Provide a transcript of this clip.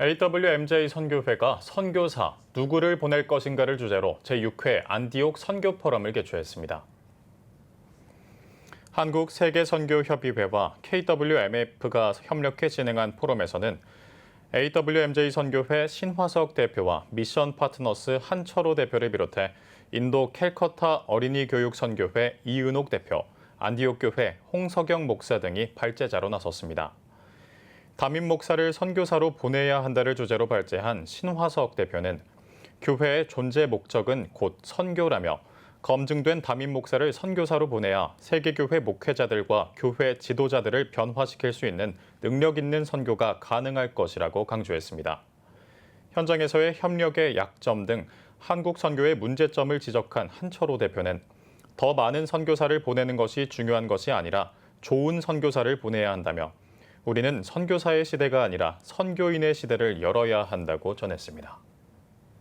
AWMJ 선교회가 선교사 누구를 보낼 것인가를 주제로 제6회 안디옥 선교 포럼을 개최했습니다. 한국 세계 선교 협의회와 KWMF가 협력해 진행한 포럼에서는 AWMJ 선교회 신화석 대표와 미션 파트너스 한철호 대표를 비롯해 인도 캘커타 어린이 교육 선교회 이은옥 대표, 안디옥 교회 홍석영 목사 등이 발제자로 나섰습니다. 담임 목사를 선교사로 보내야 한다를 주제로 발제한 신화석 대표는 교회의 존재 목적은 곧 선교라며 검증된 담임 목사를 선교사로 보내야 세계교회 목회자들과 교회 지도자들을 변화시킬 수 있는 능력 있는 선교가 가능할 것이라고 강조했습니다. 현장에서의 협력의 약점 등 한국 선교의 문제점을 지적한 한철호 대표는 더 많은 선교사를 보내는 것이 중요한 것이 아니라 좋은 선교사를 보내야 한다며 우리는 선교사의 시대가 아니라 선교인의 시대를 열어야 한다고 전했습니다.